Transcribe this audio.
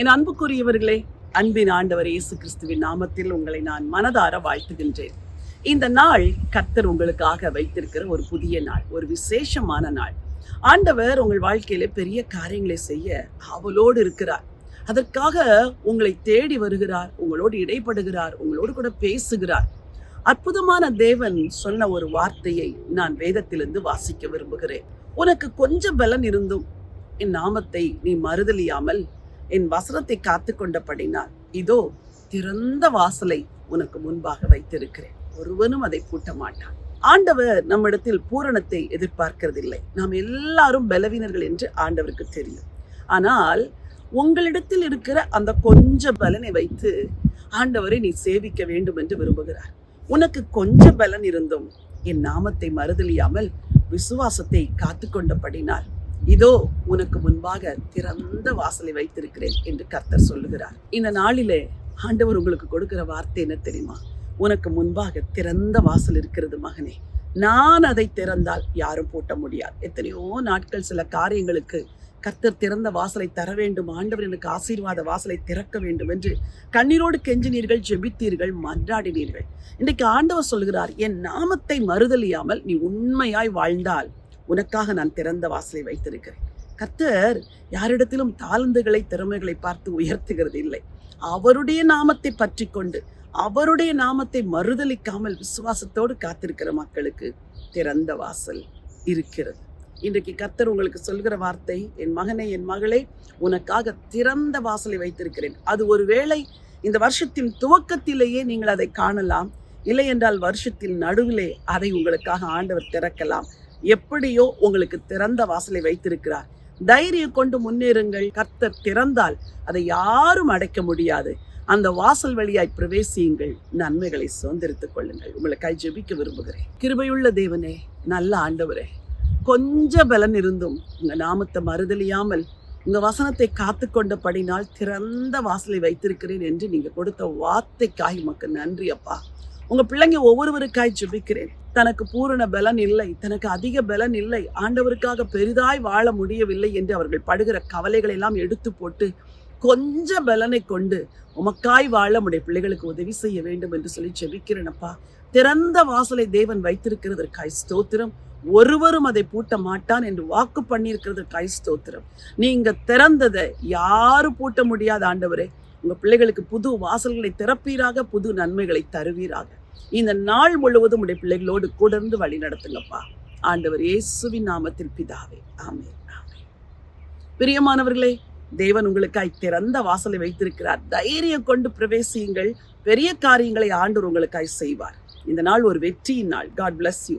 என் அன்புக்குரியவர்களே அன்பின் ஆண்டவர் இயேசு கிறிஸ்துவின் நாமத்தில் உங்களை நான் மனதார வாழ்த்துகின்றேன். இந்த நாள் கர்த்தர் உங்களுக்காக வைத்திருக்கிற ஒரு புதிய நாள் ஒரு விசேஷமான நாள். ஆண்டவர் உங்கள் வாழ்க்கையில பெரிய காரியங்களை செய்ய அவளோடு இருக்கிறார். அதற்காக உங்களை தேடி வருகிறார் உங்களோடு இடைப்படுகிறார் உங்களோடு கூட பேசுகிறார். அற்புதமான தேவன் சொன்ன ஒரு வார்த்தையை நான் வேதத்திலிருந்து வாசிக்க விரும்புகிறேன். உனக்கு கொஞ்சம் பலன் இருந்தும் என் நாமத்தை நீ மறுதலியாமல் என் வசனத்தை காத்து கொண்டபடினால் இதோ திறந்த வாசலை உனக்கு முன்பாக வைத்திருக்கிறேன். ஒருவனும் அதை பூட்ட மாட்டான் ஆண்டவர் நம்மிடத்தில் பூரணத்தை எதிர்பார்க்கிறதில்லை. நாம் எல்லாரும் பலவீனர்கள் என்று ஆண்டவருக்கு தெரியும். ஆனால் உங்களிடத்தில் இருக்கிற அந்த கொஞ்ச பலனை வைத்து ஆண்டவரை நீ சேவிக்க வேண்டும் என்று விரும்புகிறார். உனக்கு கொஞ்ச பலன் இருந்தும் என் நாமத்தை மறுதலியாமல் விசுவாசத்தை காத்து கொண்டபடினால் இதோ உனக்கு முன்பாக திறந்த வாசலை வைத்திருக்கிறேன் என்று கர்த்தர் சொல்லுகிறார். இந்த நாளிலே ஆண்டவர் உங்களுக்கு கொடுக்கிற வார்த்தை என்ன தெரியுமா? உனக்கு முன்பாக திறந்த வாசல் இருக்கிறது மகனே. நான் அதை திறந்தால் யாரும் பூட்ட முடியாது. எத்தனையோ நாட்கள் சில காரியங்களுக்கு கர்த்தர் திறந்த வாசலை தர வேண்டும் ஆண்டவர் எனக்கு ஆசீர்வாத வாசலை திறக்க வேண்டும் என்று கண்ணீரோடு கெஞ்சினீர்கள் ஜெபித்தீர்கள் மன்றாடினீர்கள். இன்றைக்கு ஆண்டவர் சொல்கிறார் என் நாமத்தை மறுதலியாமல் நீ உண்மையாய் வாழ்ந்தால் உனக்காக நான் திறந்த வாசலை வைத்திருக்கிறேன். கத்தர் யாரிடத்திலும் தாழ்ந்துகளை திறமைகளை பார்த்து உயர்த்துகிறது இல்லை. அவருடைய நாமத்தை பற்றி கொண்டு அவருடைய நாமத்தை மறுதலிக்காமல் விசுவாசத்தோடு காத்திருக்கிற மக்களுக்கு திறந்த வாசல் இருக்கிறது. இன்றைக்கு கத்தர் உங்களுக்கு சொல்கிற வார்த்தை என் மகனை என் மகளே உனக்காக திறந்த வாசலை வைத்திருக்கிறேன். அது ஒருவேளை இந்த வருஷத்தின் துவக்கத்திலேயே நீங்கள் அதை காணலாம். இல்லை என்றால் வருஷத்தின் நடுவிலே அதை உங்களுக்காக ஆண்டவர் திறக்கலாம். எப்படியோ உங்களுக்கு திறந்த வாசலை வைத்திருக்கிறார். தைரியம் கொண்டு முன்னேறுங்கள். கர்த்தர் திறந்தால் அதை யாரும் அடைக்க முடியாது. அந்த வாசல் வழியாய் பிரவேசியுங்கள். நன்மைகளை சுதந்திரித்துக் கொள்ளுங்கள். கை ஜெபிக்க விரும்புகிறேன். கிருபையுள்ள தேவனே நல்ல ஆண்டவரே கொஞ்ச பலன் இருந்தும் உங்க நாமத்தை மறுதலியாமல் உங்க வசனத்தை காத்து கொண்டபடினால் திறந்த வாசலை வைத்திருக்கிறேன் என்று நீங்க கொடுத்த வார்த்தைக்காய் உமக்கு நன்றி அப்பா. உங்க பிள்ளைங்க ஒவ்வொருவருக்காய் ஜெபிக்கிறேன். தனக்கு பூரண பலன் இல்லை தனக்கு அதிக பலன் இல்லை ஆண்டவருக்காக பெரிதாய் வாழ முடியவில்லை என்று அவர்கள் படுகிற கவலைகளை எல்லாம் எடுத்து போட்டு கொஞ்ச பலனை கொண்டு உமக்காய் வாழ உடைய பிள்ளைகளுக்கு உதவி செய்ய வேண்டும் என்று சொல்லி ஜெபிக்கிறேனப்பா திறந்த வாசலை தேவன் வைத்திருக்கிறதற்காய் ஸ்தோத்திரம். ஒருவரும் அதை பூட்ட மாட்டான் என்று வாக்கு பண்ணியிருக்கிறதற்காய் ஸ்தோத்திரம் நீங்க திறந்ததை யாரும் பூட்ட முடியாத ஆண்டவரே. உங்கள் பிள்ளைகளுக்கு புது வாசல்களை திறப்பீராக புது நன்மைகளை தருவீராக. இந்த நாள் முழுவதும் உடைய பிள்ளைகளோடு கூட இருந்து வழி நடத்துங்கப்பா. ஆண்டவர் இயேசுவின் நாமத்தில் பிதாவே. ஆமே பிரியமானவர்களே தேவன் உங்களுக்காய் திறந்த வாசலை வைத்திருக்கிறார். தைரியம் கொண்டு பிரவேசியுங்கள். பெரிய காரியங்களை ஆண்டவர் உங்களுக்காய் செய்வார். இந்த நாள் ஒரு வெற்றியின் நாள். God bless you